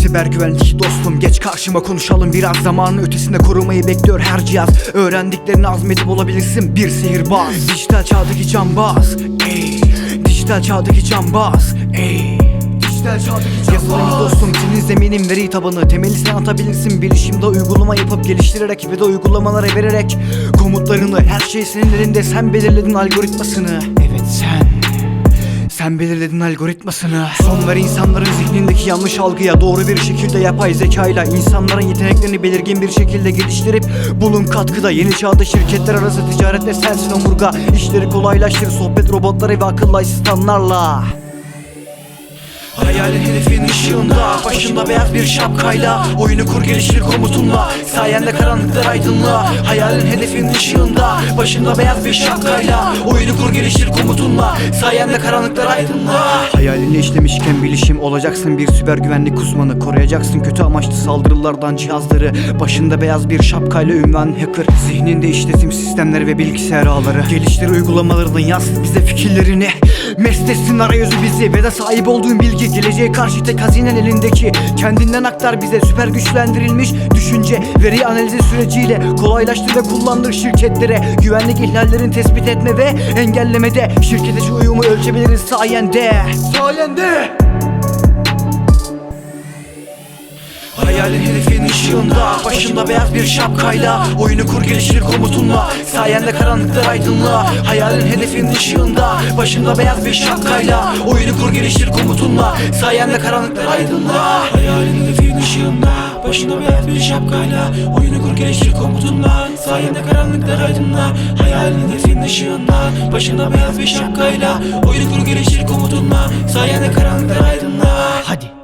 siber güvenlik dostum Geç karşıma konuşalım. Biraz zamanın ötesinde korumayı bekliyor her cihaz. Öğrendiklerini azmedip olabilirsin bir sihirbaz. Dijital çağdaki cambaz ey. Dijital çağdaki cambaz ey. Dijital dostum senin zeminin veri tabanı. Temeli sen atabilirsin bilişimde uygulama yapıp geliştirerek Ve de uygulamalara vererek Komutlarını her şey senin elinde. Sen belirledin algoritmasını. Evet sen sen belirledin algoritmasını. Son ver insanların zihnindeki yanlış algıya Doğru bir şekilde yapay zekayla insanların yeteneklerini belirgin bir şekilde geliştirip Bulun katkıda yeni çağda şirketler arası ticaretle sensin omurga. İşleri kolaylaştır sohbet robotları ve akıllı asistanlarla Hayalin hedefin ışığında Başında beyaz bir şapkayla Oyunu kur geliştir komutunla Sayende karanlıklar aydınlığa. Hayalin hedefin ışığında Başında beyaz bir şapkayla Oyunu kur geliştir komutunla Sayende karanlıklar aydınlığa. Hayalini işlemişken bilişim olacaksın bir süper güvenlik uzmanı. Koruyacaksın kötü amaçlı saldırılardan cihazları. Başında beyaz bir şapkayla ünvan hacker. Zihninde işletim sistemleri ve bilgisayar ağları. Geliştir uygulamalarını yaz bize fikirlerini Mesletsin arayüzü bizi ve de sahip olduğun bilgi Geleceğe karşı tek hazinen elindeki. Kendinden aktar bize süper güçlendirilmiş Düşünce veri analizi süreciyle Kolaylaştır ve kullandır şirketlere. Güvenlik ihlallerini tespit etme ve engellemede Şirket içi uyumu ölçebiliriz sayende. Sayende Hayalin hedefin ışığında Başında beyaz bir şapkayla Oyunu kur geliştir komutunla. Sayende karanlıklar aydınlığa Hayalin hedefin ışığında Başında beyaz bir şapkayla Oyunu kur geliştir komutunla. Sayende karanlıklar aydınlığa Hayalin hedefin ışığında Başında beyaz bir şapkayla Oyunu kur geliştir komutunla. Sayende karanlıklar aydınla Hayalin hedefin ışığında Başında beyaz bir şapkayla Oyunu kur geliştir komutunla. Sayende karanlıklar aydınla Hadi